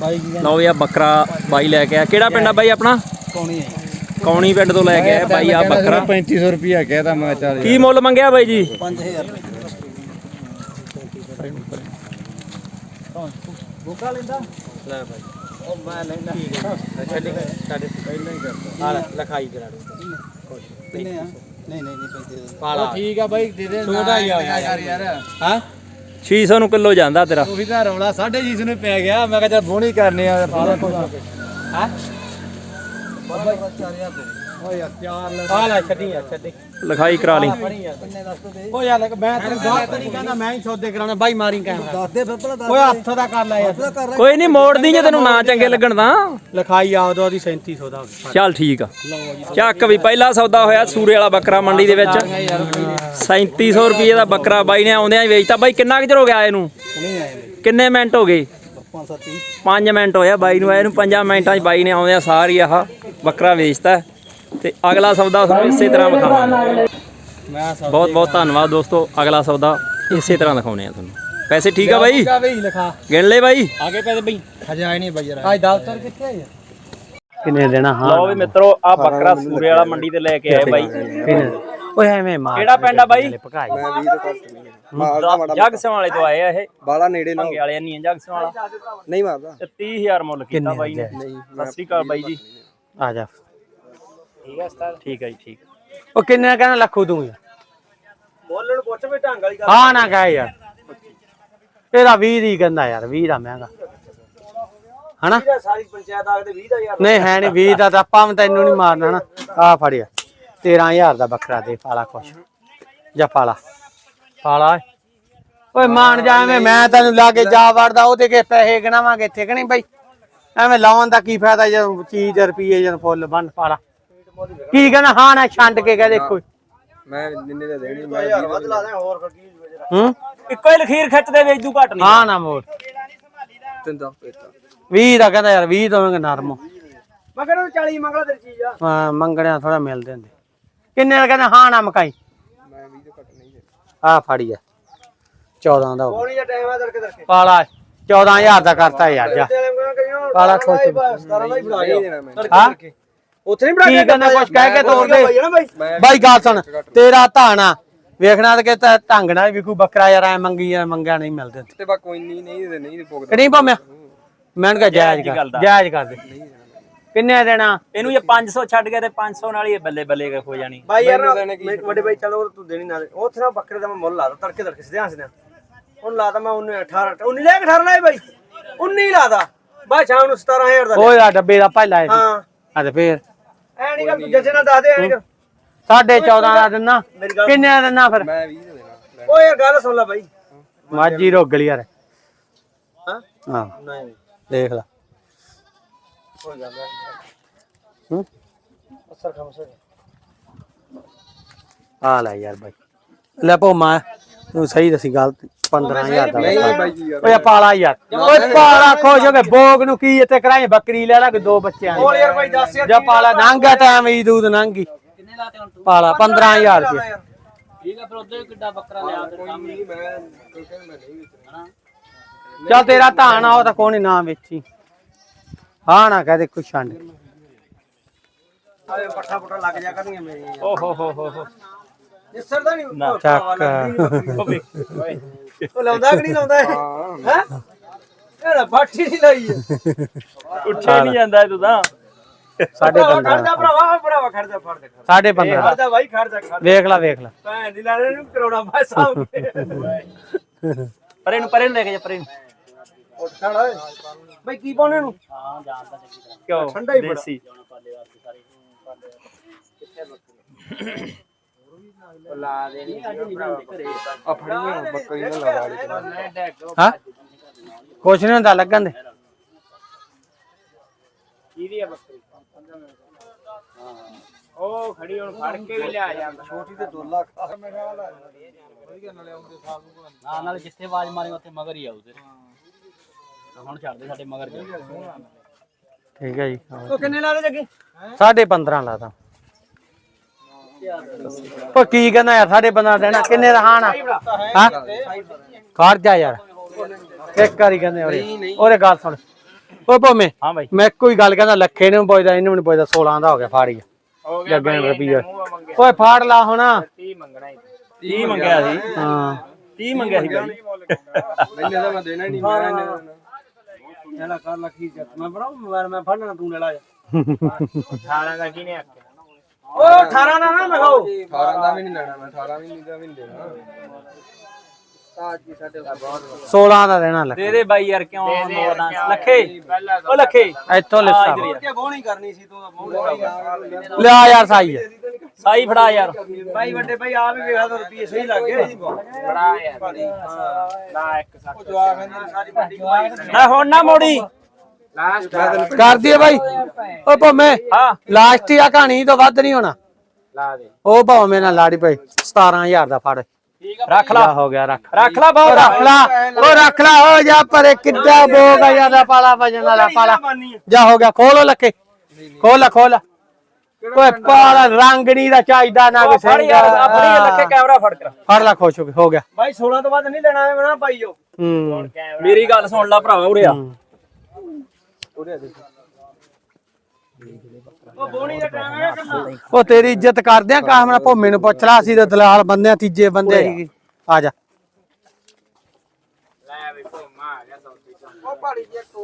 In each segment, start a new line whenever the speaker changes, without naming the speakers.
ਬਾਈ ਕੀ
ਲਓ ਵੀ ਆ ਬੱਕਰਾ ਬਾਈ ਲੈ ਕੇ ਆ ਕਿਹੜਾ ਪਿੰਡ ਆ ਬਾਈ ਆਪਣਾ?
ਕੋਣੀ ਹੈ
ਕੌਣੀ ਪਿੰਡ ਤੋਂ ਲੈ ਕੇ ਆਇਆ ਬਾਈ ਆ ਬੱਕਰਾ।
3500 ਰੁਪਿਆ ਕਹਿਦਾ ਮੈਂ ਚੱਲ
ਕੀ ਮੁੱਲ ਮੰਗਿਆ ਬਾਈ ਜੀ?
5000 ਬੁਕਾ ਲੈਂਦਾ? ਲੈ ਭਾਈ ਉਹ ਮੈਂ ਲੈਂਦਾ। ਛੱਡੀ ਸਾਡੇ ਪਹਿਲਾਂ ਹੀ ਕਰਦਾ।
ਹਾਂ ਲਿਖਾਈ ਕਰਾ ਦੋ
ਨਹੀਂ। ਨਹੀਂ ਨਹੀਂ 35
ਪਾਲਾ।
ਠੀਕ ਆ ਬਾਈ ਦੇ ਦੇ ਛੋਟਾ ਹੀ ਆ ਯਾਰ। ਯਾਰ। ਹਾਂ?
600 ਨੂੰ ਕਿਲੋ ਜਾਂਦਾ ਤੇਰਾ।
ਉਹੀ ਤਾਂ ਰੌਲਾ 6.5 ਨੂੰ ਪੈ ਗਿਆ। ਮੈਂ ਕਿਹਾ ਚੱਲ ਬੋਣੀ ਕਰਨੇ ਆ ਸਾਰਾ ਕੁਝ ਹਾਂ? ਬਾਬਾ 4000 ਦੇ ਓਏ ਯਾਰ 4 ਲੈ।
ਆ ਲੈ ਛੱਡੀ ਆ ਛੱਡੀ। ਲਿਖਾਈ ਕਰਾ ਲਈ।
ਦੱਸ ਦੇ
ਓ ਯਾਰ ਮੈਂ ਤੈਨੂੰ ਤਾਂ ਨਹੀਂ ਕਹਿੰਦਾ ਮੈਂ ਹੀ ਸੌਦੇ ਕਰਾਉਣਾ। ਬਾਈ ਮਾਰੀ ਕੈਮਰਾ।
ਦੱਸ ਦੇ ਫਿਰ ਦੱਸ
ਓਏ ਹੱਥ ਦਾ ਕਰ ਲੈ ਯਾਰ।
ਕਰ
ਕੋਈ ਨਹੀਂ ਮੋੜਦੀ ਜੇ ਤੈਨੂੰ ਨਾ ਚੰਗੇ ਲੱਗਣ ਤਾਂ।
ਲਿਖਾਈ ਆਉਦ ਉਹਦੀ 3700 ਦਾ।
ਚੱਲ ਠੀਕ ਆ। ਚੱਕ ਵੀ ਪਹਿਲਾ ਸੌਦਾ ਹੋਇਆ ਸੂਰੇ ਵਾਲਾ ਬੱਕਰਾ ਮੰਡੀ ਦੇ ਵਿੱਚ। 3700 ਰੁਪਏ ਦਾ ਬੱਕਰਾ ਬਾਈ ਨੇ ਆਉਂਦਿਆਂ ਹੀ ਵੇਚਤਾ। ਬਾਈ ਕਿੰਨਾ ਕੁ ਚਿਰ ਹੋ ਗਿਆ ਇਹਨੂੰ?
ਨਹੀਂ ਆਏ ਬਈ
ਕਿੰਨੇ ਮਿੰਟ ਹੋ ਗਏ?
530
5 ਮਿੰਟ ਹੋਇਆ ਬਾਈ ਨੂੰ ਆਏ ਨੂੰ 5 ਮਿੰਟਾਂ 'ਚ ਬਾਈ ਨੇ ਆਉਂਦਿਆਂ ਸਾਰੀ ਆਹ ਬੱਕਰਾ ਵੇਚਤਾ। ਤੇ ਅਗਲਾ ਸੌਦਾ ਤੁਹਾਨੂੰ ਇਸੇ ਤਰ੍ਹਾਂ ਵਿਖਾਵਾਂਗੇ।
ਮੈਂ ਸਭ
ਬਹੁਤ ਬਹੁਤ ਧੰਨਵਾਦ ਦੋਸਤੋ ਅਗਲਾ ਸੌਦਾ ਇਸੇ ਤਰ੍ਹਾਂ ਦਿਖਾਉਣੇ ਆ ਤੁਹਾਨੂੰ। ਪੈਸੇ ਠੀਕ ਆ ਬਾਈ? ਗਿਣ ਲੈ ਬਾਈ।
ਆਗੇ ਪੈਸੇ ਬਈ।
ਹਜੇ ਆਏ ਨਹੀਂ ਬਈ ਯਾਰ
ਅੱਜ ਦਫ਼ਤਰ ਕਿੱਥੇ ਹੈ ਕਿੰਨੇ ਦੇਣਾ? ਹਾਂ।
ਲਓ ਵੀ ਮਿੱਤਰੋ ਆ ਬੱਕਰਾ ਸੂਰੇ ਵਾਲਾ ਮੰਡੀ ਤੇ ਲੈ ਕੇ ਆਏ ਬਾਈ।
ਕਿੰਨੇ? ਓਏ ਐਵੇਂ ਮਾਰ
ਕਿਹੜਾ ਪਿੰਡ ਆ ਬਾਈ?
ਭਕਾਈ
ਮੈਂ 20 ਤੋਂ ਘੱਟ ਨਹੀਂ ਮਾਰਦਾ
ਜਗ ਸਿੰਘ ਵਾਲੇ ਤੋਂ ਆਏ ਆ ਇਹ।
ਬਾਲਾ ਨੇੜੇ
ਭੰਗੇ ਵਾਲੇ ਨਹੀਂ ਜਗ ਸਿੰਘ ਵਾਲਾ।
ਨਹੀਂ ਮਾਰਦਾ।
ਤੇ 30000 ਮੁੱਲ ਕੀਤਾ ਬਾਈ ਨੇ। ਸਤਿ ਸ੍ਰੀ ਅਕਾਲ ਬਾਈ ਜੀ।
ਆ ਜਾ।
ਠੀਕ ਹੈ ਸਟਾਰ ਠੀਕ ਹੈ ਜੀ ਠੀਕ।
ਉਹ ਕਿੰਨੇ ਕਹਿੰਦਾ ਲੱਖੂ ਤੂੰ ਯਾਰ
ਬੋਲਣ ਪੁੱਛ ਵੀ ਢੰਗ ਵਾਲੀ
ਹਾਂ ਨਾ ਕਹੇ ਯਾਰ। ਇਹਦਾ 20 ਦੀ ਕਹਿੰਦਾ ਯਾਰ 20 ਦਾ ਮਹਿੰਗਾ ਹਨਾ?
ਸਾਰੀ ਪੰਚਾਇਤ ਆਖਦੇ 20000
ਨਹੀਂ ਹੈ ਨਹੀਂ 20 ਦਾ ਤਾਂ ਆਪਾਂ ਵੀ ਤੈਨੂੰ ਨਹੀਂ ਮਾਰਨਾ ਨਾ। ਆ ਫੜਿਆ 13000 ਦਾ ਬੱਕਰਾ ਦੇ ਪਾਲਾ ਕੁਛ ਜਾ ਪਾਲਾ। ਪਾਲਾ ਓਏ। ਮਾਨ ਜਾ ਐਵੇਂ ਮੈਂ ਤੈਨੂੰ ਲਾ ਕੇ ਜਾ ਵੜਦਾ ਉਹਦੇ ਕੇ ਪੈਸੇ ਗਣਾਵਾਂਗੇ ਇੱਥੇ ਕਿ ਨਹੀਂ ਬਈ? ਐਵੇਂ ਲਾਉਣ ਦਾ ਕੀ ਫਾਇਦਾ ਜਦੋਂ ਚੀਜ਼ ਰੁਪਏ ਜਦੋਂ ਫੁੱਲ ਬੰਨ ਪਾਲਾ। ਕੀ ਕਹਿਣਾ ਹਾਂ ਨਾ ਛੰਡ ਕੇ ਕਹਿ ਦੇਖੋ।
ਮੈਂ ਨਿੰਨੇ ਦੇ ਦੇਣੀ ਮੈਂ 20 ਵੱਧ ਲਾ ਦੇ ਹੋਰ
ਹੂੰ?
ਇੱਕੋ ਹੀ ਲਖੀਰ ਖਿੱਚਦੇ ਵੇਚ ਦੂ ਘਟ ਨਹੀਂ।
ਹਾਂ ਨਾ ਮੋੜ।
ਤਿੰਨ ਦਾ ਪੇਤਾ
20 ਦਾ ਕਹਿੰਦਾ ਯਾਰ 20 ਤੋਂ ਨਰਮ
ਮੈਂ ਕਹਿੰਦਾ 40 ਮੰਗਲਾ ਤੇਰੀ ਚੀਜ਼ ਆ
ਹਾਂ, ਮੰਗਣਿਆ ਥੋੜਾ ਮਿਲਦੇ ਹੁੰਦੇ। ਕਿੰਨੇ ਦਾ ਕਹਿੰਦਾ ਹਾਂ ਨਾ ਮਕਾਈ?
ਮੈਂ 20 ਤੋਂ ਘੱਟ ਨਹੀਂ ਦੇ
ਆ ਫੜੀ ਆ। 14 ਦਾ ਹੋ ਗਿਆ।
ਕੋਣੀ ਦਾ ਟਾਈਮ ਆ ਤੜਕੇ
ਪਾਲਾ 14000 ਦਾ ਕਰਤਾ ਯਾਰ ਜਾ ਪਾਲਾ ਖੁਸ਼
17 ਦਾ ਹੀ ਫੜਾ
ਨਹੀਂ ਦੇਣਾ ਮੈਂ।
ਹਾਂ?
ਉੱਥੇ ਨਹੀਂ
ਕੀ ਕਹਿੰਦਾ ਕੁਛ ਕਹਿ ਕੇ ਤੋੜ ਦੇ।
ਨਾ ਬਾਈ।
ਬਾਈ ਗੱਲ ਸੁਣ ਤੇਰਾ ਧਾਣਾ ਵੇਖਣਾ ਤੇ ਕਿ ਤਾਂ ਢੰਗ ਨਾਲ ਵਿਕੂ ਬੱਕਰਾ ਯਾਰ ਐ ਮੰਗੀ ਯਾਰ ਮੰਗਿਆ ਨਹੀਂ ਮਿਲਦੇ।
ਤੇ ਬਾ ਕੋਈ ਨਹੀਂ ਨਹੀਂ ਦੇ ਨਹੀਂ ਪੁੱਗਦਾ
ਕਿ ਨਹੀਂ ਭਾਵੇਂ? ਮੈਂ ਕਿਹਾ ਜਾਇਜ਼
ਦੀ
ਕਰ
ਦਾ।
ਜਾਇਜ਼ ਕਰ ਦੇ। ਕਿੰਨੇ ਦੇਣਾ?
ਇਹਨੂੰ ਜੇ 500 ਛੱਡ ਗਿਆ ਤੇ 500 ਨਾਲ ਹੀ ਇਹ ਬੱਲੇ ਬੱਲੇ ਹੋ ਜਾਣੀ।
ਬਾਈ ਯਾਰ ਵੱਡੇ ਬਾਈ ਚਲੋ ਤੂੰ ਦੇਣੀ ਨਾ ਉੱਥੇ ਨਾ ਬੱਕਰੇ ਦਾ ਮੈਂ ਮੁੱਲ ਲਾਦਾ ਤੜਕੇ ਤੜਕੇ ਸਿਧਿਆਂ ਸਿਧਿਆਂ ਹੁਣ ਲਾਦਾ ਮੈਂ 19 18 19 ਲੈ ਕੇ 18 ਲਾਏ ਬਾਈ। 19 ਲਾਦਾ ਬਾਈ ਸ਼ਾਮ ਨੂੰ 17000 ਦਾ
ਓਏ ਆ ਡੱਬੇ ਦਾ ਪਹਿਲਾ ਹੈ
ਹਾਂ।
ਆ ਤੇ ਫੇਰ।
ਐ ਨਹੀਂ ਗੱਲ ਜੱਜੇ ਨਾਲ ਦੱਸ ਦੇ ਐ
ਸਾਢੇ 14 ਦਾ ਦਿਨਾ ਕਿੰਨੇ ਦਾ ਦਿਨਾ ਫਿਰ?
ਮੈਂ 20 ਦੇ ਦੇਣਾ।
ਓਏ ਯਾਰ ਗੱਲ ਸੁਣ ਲੈ ਬਾਈ।
ਮਾਜੀ ਰੋਗਲ ਯਾਰ।
ਹਾਂ।
ਹਾਂ।
ਨਹੀਂ।
ਦੇਖ ਲੈ। ਹੂੰ
ਅਸਰ ਖਮਸੇ
ਆ ਲੈ ਯਾਰ ਬਾਈ। ਲੈ ਭੋ ਮੈਂ ਤੂੰ ਸਹੀ ਦੱਸੀ ਗੱਲ 15000 ਦਾ
ਨਹੀਂ ਬਾਈ ਜੀ ਯਾਰ।
ਓਏ ਪਾਲਾ ਯਾਰ। ਓਏ ਪਾਲਾ ਖੁਸ਼ ਹੋ ਕੇ ਭੋਗ ਨੂੰ ਕੀ ਇੱਥੇ ਕਰਾਏ? ਬੱਕਰੀ ਲੈ ਲਾ ਕੇ ਦੋ ਬੱਚਿਆਂ ਦੀ।
ਯਾਰ ਬਾਈ ਦੱਸ ਯਾਰ
ਜਾਂ ਪਾਲਾ ਨੰਗਾ ਟਾਈਮ ਹੀ ਦੂਦ ਨੰਗੀ ਕਿੰਨੇ ਲਾਤੇ ਹੁਣ ਤੂੰ? ਪਾਲਾ 15000 ਰੁਪਏ।
ਨਹੀਂ ਮੈਂ ਕੋਈ ਕਹਿੰਦਾ ਮੈਂ ਨਹੀਂ ਵੇਚਣਾ।
ਚੱਲ ਤੇਰਾ ਧਾਨ ਆ ਉਹ ਤਾਂ ਕੋਣੀ ਨਾ ਵੇਚੀ। ਹਾਂ ਨਾ ਕਹਦੇ ਕੁਛ ਛੰਡ।
ਆਏ ਪੱਠਾ ਪੁੱਠਾ ਲੱਗ ਜਾ ਕਰਨੀਆਂ ਮੇਰੀਆਂ
ਓ ਹੋ ਹੋ ਹੋ ਹੋ।
ਇਸਰ ਦਾ ਨਹੀਂ
ਚੱਕ।
ਉਹ ਲਾਉਂਦਾ ਕਿ ਨਹੀਂ ਲਾਉਂਦਾ ਇਹ?
ਹਾਂ
ਹੈ? ਇਹਦਾ ਬਾਠੀ ਨਹੀਂ ਲਾਈ ਹੈ
ਉੱਠੇ ਨਹੀਂ ਜਾਂਦਾ ਤੂੰ ਤਾਂ।
ਸਾਢੇ
ਖੜ
15
ਜਾ ਭਰਾਵਾ ਭਰਾਵਾ ਖੜ ਜਾ ਫੜ ਦੇ ਖੜ
ਸਾਢੇ 15
ਖੜ ਜਾ ਬਾਈ ਖੜ ਜਾ ਖੜ
ਵੇਖ ਲੈ ਵੇਖ ਲੈ।
ਭੈਣ ਦੀ ਲਾਣੇ ਨੂੰ ਕਰੋਨਾ ਪੈਸਾ ਹੋ ਗਿਆ
ਪਰੇ ਨੂੰ ਪਰੇ ਨੂੰ ਲੈ ਕੇ ਜਾ ਪਰੇ ਨੂੰ।
ਉੱਠ ਖੜ ਓਏ। ਬਾਈ ਕੀ ਪਾਉਣੇ ਨੂੰ
ਕਿਉਂ?
ਠੰਡਾ ਹੀ ਬੜਾ।
ਦੇਸੀ।
ਆ ਫੜੀਆਂ ਬੱਕਰੀ ਨਾਲ ਲਗਾ ਲਈ
ਹਾਂ? ਕੁਛ ਨਹੀਂ ਹੁੰਦਾ ਲੱਗਣ ਦੇ।
ਉਹ ਖੜੀ ਹੁਣ ਫੜ ਕੇ ਵੀ ਲਿਆ ਜਾਂਦਾ।
ਛੋਟੀ ਤੇ 2 ਲੱਖ।
ਨਾਲ ਨਾਲ ਜਿੱਥੇ ਆਵਾਜ਼ ਮਾਰੀ ਉੱਥੇ ਮਗਰ ਹੀ ਆਉ ਤੇਰੇ ਹੁਣ ਛੱਡ ਦੇ ਸਾਡੇ ਮਗਰ ਜਾ।
ਠੀਕ ਹੈ ਜੀ।
ਉਹ ਕਿੰਨੇ ਲਾ ਦੇ ਜੱਗੀ?
ਸਾਢੇ 15 ਲਾਦਾ ਉਹ ਕੀ ਕਹਿੰਦਾ ਯਾਰ ਸਾਢੇ 15 ਦੇਣਾ ਕਿੰਨੇ ਦਾ ਹਾਣਾ ਹਾਂ? ਜਾ ਯਾਰ। ਇੱਕ ਵਾਰੀ ਕਹਿੰਦੇ ਉਹਦੇ ਉਹਦੇ ਗੱਲ ਸੁਣ। ਓ ਭੋਮੇ
ਹਾਂ ਬਾਈ।
ਮੈਂ ਕੋਈ ਗੱਲ ਕਹਿੰਦਾ ਲੱਖੇ ਨੂੰ ਪੁੱਛਦਾ ਇਹਨੂੰ ਨਹੀਂ ਪੁੱਛਦਾ 16 ਦਾ ਹੋ ਗਿਆ ਫਾੜੀ ਜੱਗੇ ਨੂੰ ਰੁਪਈਆ। ਓਏ ਫਾੜ ਲਾ ਹੁਣ।
30 ਮੰਗਿਆ ਸੀ।
ਹਾਂ।
30 ਮੰਗਿਆ ਸੀ ਬਾਈ।
ਮੈਨੂੰ ਤਾਂ ਮੈਂ ਦੇਣਾ ਨਹੀਂ ਇਹਨੇ ਇਹਦਾ ਕਰ ਲੱਖੀ ਚੱਕ ਮੈਂ ਬੜਾ ਮੋਬਾਈਲ ਮੈਂ ਫੜਨਾ ਤੂੰ ਲੈ ਲਾ ਜਾ।
18 ਦਾ ਕਿਨੇ ਆਖਿਆ?
ਓ 18 ਨਾ ਨਾ ਮੈਂ ਖਾਓ
18 ਦਾ ਵੀ ਨਹੀਂ ਲੈਣਾ ਮੈਂ 18 ਵੀ ਨਹੀਂ ਦਾ ਵੀ ਨਹੀਂ ਦੇਣਾ।
16 ਦਾ ਦੇਣਾ ਲੱਖ।
ਦੇ ਦੇ ਬਾਈ ਯਾਰ ਕਿਉਂ ਮੋੜਦਾ ਲੱਖੇ। ਓ ਲੱਖੇ।
ਇੱਥੋਂ ਲਿਸਾ
ਕਿ ਬੋਣੀ ਕਰਨੀ ਸੀ ਤੂੰ ਤਾਂ ਬੋਣੀ
ਲਿਆ ਯਾਰ ਸਾਈ। ਹੈ
ਸਾਈ ਫੜਾ ਯਾਰ।
ਭਾਈ ਵੱਡੇ ਭਾਈ ਆ ਵੀ ਵੇਖਾ ਤਾਂ ਰੁਪਏ ਸਹੀ ਲੱਗ ਗਏ। ਬੜਾ ਯਾਰ ਲਾ ਇੱਕ ਸੱਚ ਉਹ ਜਵਾਬ ਕਹਿੰਦੇ ਸਾਰੀ ਵੱਡੀ ਕਮਾਈ
ਨਾ ਹੁਣ ਨਾ ਮੋੜੀ।
ਕਰ ਦਈਏ ਬਾਈ। ਓ ਭੋਮੇ
ਹਾਂ।
ਲਾਸਟ ਹੀ ਆ ਕਹਾਣੀ ਤੋਂ ਵੱਧ ਨਹੀਂ ਹੋਣਾ।
ਲਾ ਦੇ।
ਉਹ ਭੋਮੇ ਨਾਲ ਲਾੜੀ ਪਈ 17000 ਦਾ ਫੜ।
ਰੱਖ ਲਾ।
ਹੋ ਗਿਆ ਰੱਖ
ਰੱਖ ਲਾ
ਉਹ
ਬਹੁਤ
ਰੱਖ ਲਾ। ਉਹ ਰੱਖ ਲਾ। ਹੋ ਜਾ ਪਰੇ ਕਿੱਡਾ ਬੋਗ ਆ ਜ਼ਿਆਦਾ ਪਾਲਾ ਵਜਣ ਵਾਲਾ ਪਾਲਾ। ਜਾ ਹੋ ਗਿਆ ਖੋਲੋ ਲੱਕੇ। ਖੋਲ ਖੋਲ ਓਏ ਪਾਲਾ ਰੰਗਣੀ ਦਾ ਚਾਹੀਦਾ ਨਾ
ਉਹ
ਕਿਸੇ
ਫੜ ਯਾਰ ਆਪਣੀ ਲੱਖੇ ਕੈਮਰਾ ਫੜ ਕਰ
ਫੜ ਲਾ ਖੁਸ਼ ਹੋ ਗਿਆ ਹੋ ਗਿਆ।
ਭਾਈ 16 ਤੋਂ ਵੱਧ ਨਹੀਂ ਲੈਣਾ ਮੈਂ ਨਾ ਪਾਈ ਜੋ
ਹੂੰ।
ਮੇਰੀ ਗੱਲ ਸੁਣ ਲੈ ਭਰਾਵਾ ਉਰੇ ਆ।
ਉਹ ਬੋਣੀ ਦਾ ਟਾਈਮ ਹੈ ਕਰਨਾ
ਉਹ ਤੇਰੀ ਇੱਜ਼ਤ ਕਰਦੇ ਆ ਕਾਹਮਣਾ ਭੋਮੇ ਨੂੰ ਪੁੱਛ ਲਾ ਅਸੀਂ ਤਾਂ ਦਲਾਲ ਬੰਦੇ ਆ ਤੀਜੇ ਬੰਦੇ ਸੀ ਆ। ਜਾ।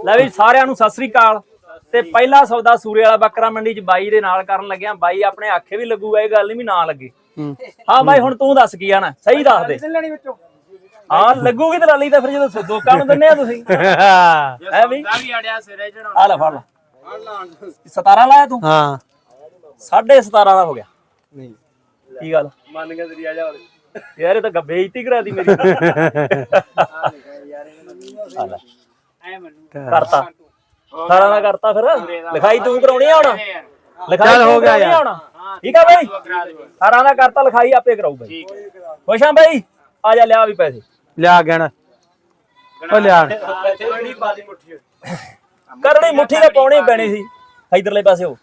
ਲੈ ਵੀ ਸਾਰਿਆਂ ਨੂੰ ਸਤਿ ਸ੍ਰੀ ਅਕਾਲ। ਤੇ ਪਹਿਲਾ ਸੌਦਾ ਸੂਰੇ ਵਾਲਾ ਬੱਕਰਾ ਮੰਡੀ ਚ ਬਾਈ ਦੇ ਨਾਲ ਕਰਨ ਲੱਗਿਆ ਬਾਈ ਆਪਣੇ ਆਖੇ ਵੀ ਲੱਗੂਗਾ ਇਹ ਗੱਲ ਨਹੀਂ ਵੀ ਨਾ ਲੱਗੇ।
ਹੂੰ।
ਬਾਈ ਹੁਣ ਤੂੰ ਦੱਸ ਕੀ ਆਣਾ ਸਹੀ ਦੱਸ ਦੇ। ਹਾਂ ਲੱਗੂਗੀ ਤੇ ਲਾਲੀ ਤਾਂ ਫਿਰ ਜਦੋਂ ਦੋਕਾਂ ਨੂੰ ਦਿੰਨੇ ਆ ਤੁਸੀਂ। ਐ ਵੀ? ਆ ਲੈ ਫੜ ਲੈ। 17 ਲਾਇਆ ਤੂੰ?
ਹਾਂ।
ਸਾਢੇ 17 ਦਾ ਹੋ ਗਿਆ।
ਨਹੀਂ।
ਕੀ ਗੱਲ?
ਮੰਨ ਗਿਆ ਤੇਰੀ ਆ ਜਾ
ਯਾਰ ਇਹ ਤਾਂ ਬੇਇੱਜ਼ਤੀ ਕਰਾ ਦੀ ਮੇਰੀ। ਆ ਲੈ। ਕਰਤਾ। 18 ਦਾ ਕਰਤਾ ਫਿਰ। ਲਿਖਾਈ ਤੂੰ ਕਰਾਉਣੀ ਆ ਹੁਣ? ਲਿਖਾਈ
ਚੱਲ ਹੋ ਗਿਆ ਯਾਰ।
ਠੀਕ ਆ ਬਾਈ? 18 ਦਾ। ਕਰਤਾ ਲਿਖਾਈ ਆਪੇ ਕਰਾਊ ਬਾਈ। ਖੁਸ਼ ਆ ਬਾਈ? ਆ ਜਾ ਲਿਆ ਵੀ ਪੈਸੇ।
ਲਿਆ ਗਣ ਉਹ ਲਿਆ।
ਕਰਨੀ ਮੁੱਠੀ ਤੇ ਪਾਉਣੀ ਪੈਣੀ ਸੀ। ਇਧਰਲੇ ਪਾਸੇ ਹੋ।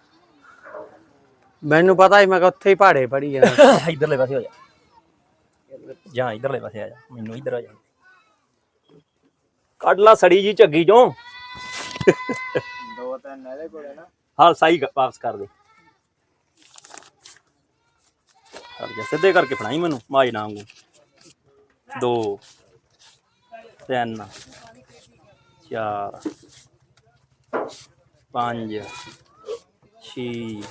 ਮੈਨੂੰ ਪਤਾ ਸੀ ਮੈਂ ਕਿ ਉੱਥੇ ਹੀ ਪਹਾੜੇ ਪੜੀ ਜਾਣਾ।
ਇਧਰਲੇ ਪਾਸੇ ਹੋ ਜਾ। ਜਾਂ ਇਧਰਲੇ ਪਾਸੇ ਆ ਜਾ। ਮੈਨੂੰ ਇਧਰ ਆ ਜਾ। ਕੱਢ ਲਾ ਸੜੀ ਜੀ ਝੱਗੀ ਚੋਂ।
ਦੋ ਤਿੰਨ ਇਹਦੇ ਕੋਲੇ ਨਾ।
ਹਾਂ ਸਹੀ ਵਾਪਸ ਕਰ ਦੇ। ਕਰ ਜਾ ਸਿੱਧੇ ਕਰਕੇ ਫੜਾਈ ਮੈਨੂੰ, ਮਾਜ ਨਾਂਗੂ ਦੋ, ਤਿੰਨ, ਚਾਰ, ਪੰਜ, ਛੇ,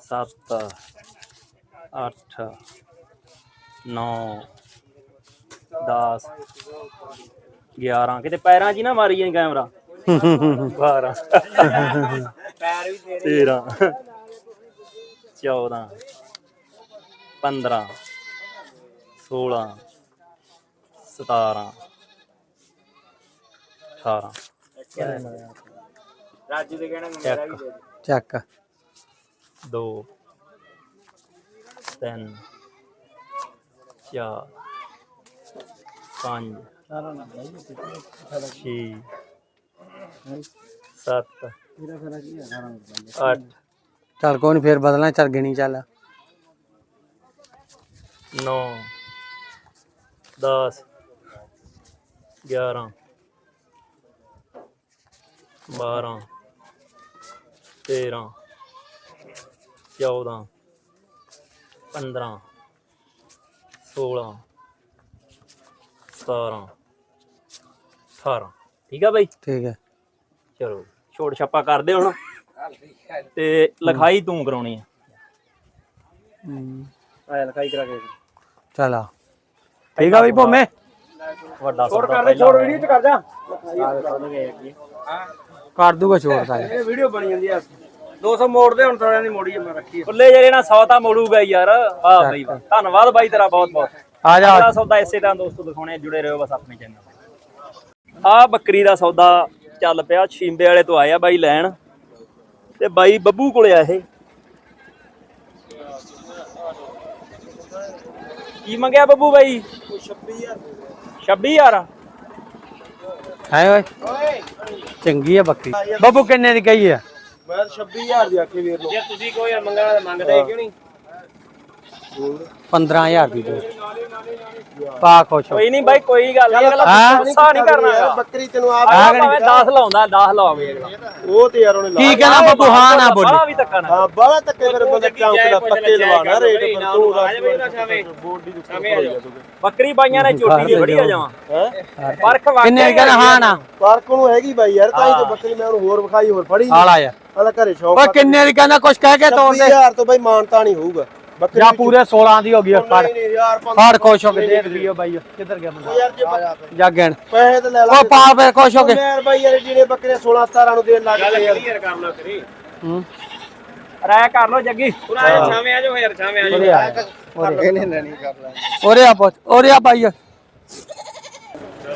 ਸੱਤ, ਅੱਠ, ਨੌ 10 11 ਕਿਤੇ ਪੈਰਾਂ 'ਚ ਹੀ ਨਾ ਮਾਰੀ ਜਾਈ ਕੈਮਰਾ। 12
ਪੈਰ ਵੀ ਤੇਰੇ।
13 14 15 16 17 18
ਰਾਜੂ ਦੇ ਕਹਿਣਾ ਮੇਰਾ ਵੀ ਦੇ
ਚੱਕ।
2 3 4 5 6 7 8
ਚੱਲ ਕੋਈ ਨੀ ਫੇਰ ਬਦਲਣਾ ਚੱਲ ਗਿਣੀ ਚੱਲ।
9 10 11 12 13 14 15 16 17 18 ਠੀਕ ਆ ਬਾਈ?
ਠੀਕ ਹੈ
ਚਲੋ ਛੋੜ ਛਾਪਾ ਕਰਦੇ ਹੁਣ। ਤੇ ਲਿਖਾਈ ਤੂੰ ਕਰਾਉਣੀ ਆ।
ਆਇਆ ਲਖਾਈ ਕਰਾ ਕੇ।
ਚੱਲ ਆ। ਠੀਕ ਆ ਬਈ ਭੋਮੇ?
ਵੱਡਾ
ਛੋੜ
ਸੌਦਾ
ਕਰ ਦੇ ਛੋੜ ਵੀਡੀਓ ਚ ਕਰ ਜਾ।
ਕਰ ਦੂਗਾ ਛੋੜ ਸਾਈ
ਇਹ ਵੀਡੀਓ ਬਣੀ ਜਾਂਦੀ ਆ। 200 ਮੋੜਦੇ ਹੁਣ ਥੋੜਿਆਂ ਦੀ ਮੋੜੀ ਮੈਂ ਰੱਖੀ।
ਖੁੱਲੇ ਜਿਹੜੇ ਨਾਲ ਸੌ ਤਾਂ ਮੋੜੂਗਾ ਯਾਰ। ਵਾਹ ਬਾਈ ਵਾਹ। ਧੰਨਵਾਦ ਬਾਈ ਤੇਰਾ ਬਹੁਤ ਬਹੁਤ।
ਆ ਜਾ।
ਸੌਦਾ ਇਸੇ ਤਰ੍ਹਾਂ ਦੋਸਤੋ ਦਿਖਾਉਣੇ ਜੁੜੇ ਰਹੋ ਬਸ ਆਪਣੇ ਚੈਨਲ ਆ ਬੱਕਰੀ ਦਾ ਸੌਦਾ ਚੱਲ ਪਿਆ ਛੀਂਬੇ ਵਾਲੇ ਤੋਂ ਆਇਆ ਬਾਈ ਲੈਣ। ਤੇ ਬਾਈ ਬੱਬੂ ਕੋਲੇ ਆ ਇਹ। ਕੀ ਮੰਗਿਆ ਬੱਬੂ ਬਾਈ? 26000 26000
ਹੈ ਓਏ? ਚੰਗੀ ਆ ਬੱਕਰੀ। ਬੱਬੂ ਕਿੰਨੇ ਦੀ ਕਹੀ ਆ?
ਮੈਂ 26000 ਦੀ ਆਖੀ ਵੀਰ ਨੂੰ। ਜੇ ਤੁਸੀਂ ਕੋਈ ਮੰਗਣਾ ਤਾਂ ਮੰਗਦੇ ਕਿਉਂ ਨਹੀਂ?
15000 ਦੀ ਦੇ। ਪਾ ਖੁਸ਼ ਹੋ।
ਕੋਈ ਨਹੀਂ ਬਾਈ ਕੋਈ ਗੱਲ ਨਹੀਂ ਅਗਲਾ। ਗੁੱਸਾ ਨਹੀਂ ਕਰਨਾ।
ਬੱਕਰੀ ਤੈਨੂੰ ਆਪ
ਭਾਵੇਂ 10 ਲਾਉਂਦਾ 10 ਲਾਵੇ ਅਗਲਾ।
ਉਹ ਤੇ ਯਾਰ ਉਹਨੇ
ਕੀ ਕਹਿੰਦਾ ਬੱਬੂ? ਹਾਂ ਨਾ ਬੋਲੀ।
ਬੜਾ ਵੀ ਧੱਕਾ ਨਾ
ਹਾਂ ਬਾਹਲਾ ਤੱਕੇ ਫਿਰ ਬੰਦਾ ਚੌਂਕ ਦਾ ਪੱਕੇ ਲਵਾਣਾ ਰੇਟ ਪਰ ਤੂੰ ਦੇ।
ਬੱਕਰੀ ਬਾਈਆਂ ਨੇ ਚੋਟੀ ਦੀ ਵਧੀਆ ਜਾਵਾਂ।
ਹੈ?
ਫ਼ਰਕ ਵਾਕਿਆ
ਕਿੰਨੇ ਕਹਿੰਦਾ ਹਾਂ ਨਾ।
ਪਾਰਕ ਨੂੰ ਹੈਗੀ ਬਾਈ ਯਾਰ ਤਾਂ ਹੀ ਤੇ ਬੱਕਰੀ ਮੈਂ ਉਹਨੂੰ ਹੋਰ ਵਿਖਾਈ ਹੋਰ ਫੜੀ।
ਆਲਾ ਯਾਰ।
ਆਲਾ ਘਰੇ ਸ਼ੌਂਕ
ਓਏ ਕਿੰਨੇ ਦੀ ਕਹਿੰਦਾ ਕੁਛ ਕਹਿ ਕੇ ਤੋੜ ਦੇ
20000 ਤੋਂ ਬਾਈ ਮਾਨਤਾ ਨਹੀਂ ਹੋਊਗਾ।
ਜਾਂ ਪੂਰੇ 16 ਦੀ ਹੋ ਗਈ ਫੜ।
ਨਹੀਂ ਨਹੀਂ
ਫੜ ਖੁਸ਼ ਹੋ ਕੇ ਦੇ ਦਿਓ ਬਾਈ ਕਿੱਧਰ ਗਿਆ ਬੰਦਾ?
ਯਾਰ ਜੇ
ਗਿਣ।
ਪੈਸੇ ਤੇ ਲੈ ਲਾ
ਓ ਪਾ ਫੇ ਖੁਸ਼ ਹੋ ਕੇ।
ਯਾਰ ਬਾਈ ਯਾਰ ਜਿਹੜੇ ਬੱਕਰੇ 16 17 ਨੂੰ ਦੇਣ ਲੱਗ ਪਏ ਯਾਰ।
ਹੂੰ।
ਰਾਇ ਕਰ ਲੋ ਜੱਗੀ। ਛਾਵੇਂ ਆ ਜਾਓ ਯਾਰ ਛਾਵੇਂ ਆ
ਆ
ਇਹਨੇ ਲੈਣੀ ਕਰ ਲੈ
ਉਰੇ ਆ। ਪੁੱਤ ਉਰੇ ਆ ਬਾਈ।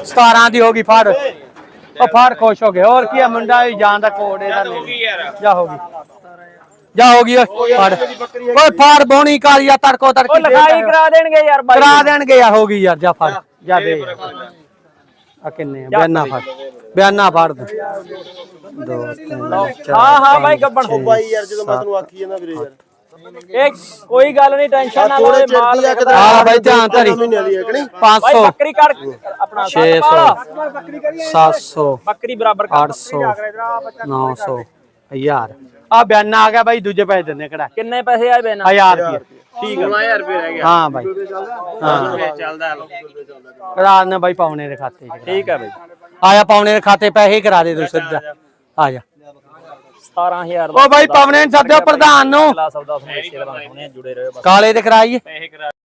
17 ਦੀ ਹੋ ਗਈ ਫੜ। ਉਹ ਫੜ ਖੁਸ਼ ਹੋ ਗਏ। ਹੋਰ ਕੀ ਆ ਮੁੰਡਾ ਵੀ ਜਾਣ ਦਾ ਕੋਡ ਇਹਦਾ ਨਹੀਂ। ਜਾ ਹੋ ਗਈ। ਜਾ ਹੋ ਗਈ ਓਏ ਫੜ। ਓਏ ਫੜ ਬੋਣੀ ਕਾਲੀਆ ਤੜਕੋ
ਉਹ
ਤੜਕੀ ਦੇ
ਲਿਖਾਈ ਕਰਾ ਦੇਣਗੇ ਯਾਰ ਬਾਈ।
ਕਰਾ ਦੇਣਗੇ ਆ ਹੋ ਗਈ ਯਾਰ ਜਾ ਫੜ ਜਾ ਦੇ। ਆ ਕਿੰਨੇ ਆ? ਬਿਆਨਾ ਫੜ। ਬਿਆਨਾ ਫੜ ਦੋ। ਦੋ ਤਿੰਨ ਚਾਰ
ਹਾਂ ਹਾਂ ਬਾਈ ਗੱਬਣ।
ਉਹ ਬਾਈ ਯਾਰ ਜਦੋਂ ਮੈਂ ਤੈਨੂੰ ਆਖੀ ਜਾਂਦਾ ਵੀਰੇ ਯਾਰ।
ਇਹ ਕੋਈ ਗੱਲ ਨਹੀਂ ਟੈਨਸ਼ਨ ਨਾ ਲਓ ਮਾਲ
ਦੀ ਆ ਕਿਤੇ
ਆ ਬਾਈ ਧਿਆਨ ਧਰੀ।
ਮਹੀਨੇ ਦੀ ਹੈ ਕਿ ਨਹੀਂ?
500
ਬਾਈ ਬੱਕਰੀ ਕਰ ਆਪਣਾ
600 700
ਬੱਕਰੀ ਬਰਾਬਰ ਕਰ
800 900 1000 ਆ ਬਿਆਨਾ ਆ ਗਿਆ ਬਾਈ ਦੂਜੇ ਪੈਸੇ ਦਿੰਦੇ ਕਿਹੜਾ
ਕਿੰਨੇ ਪੈਸੇ ਆਏ ਬੇਨਾ
1000 ਰੁਪਏ
ਠੀਕ ਹੈ 16000 ਰੁਪਏ ਰਹਿ ਗਿਆ
ਹਾਂ ਬਾਈ ਹਾਂ
ਚੱਲਦਾ
ਰਾਤ ਨੇ ਬਾਈ ਪਾਉਣੇ ਦੇ ਖਾਤੇ 'ਚ ਕਰਾ।
ਠੀਕ ਹੈ ਬਾਈ
ਆਇਆ ਪਾਉਣੇ ਦੇ ਖਾਤੇ ਪੈਸੇ ਹੀ ਕਰਾ ਦੇ ਤੂੰ ਸਿੱਧਾ ਆ ਜਾ
17000
ਓ ਬਾਈ ਪਾਉਣੇ ਨੂੰ ਸੱਦਿਓ ਪ੍ਰਧਾਨ ਨੂੰ
ਸੌਦਾ ਜੁੜੇ ਰਹੋ ਬਸ
ਕਾਲੇ ਦੇ ਕਰਾਈਏ
ਪੈਸੇ ਕਰਾ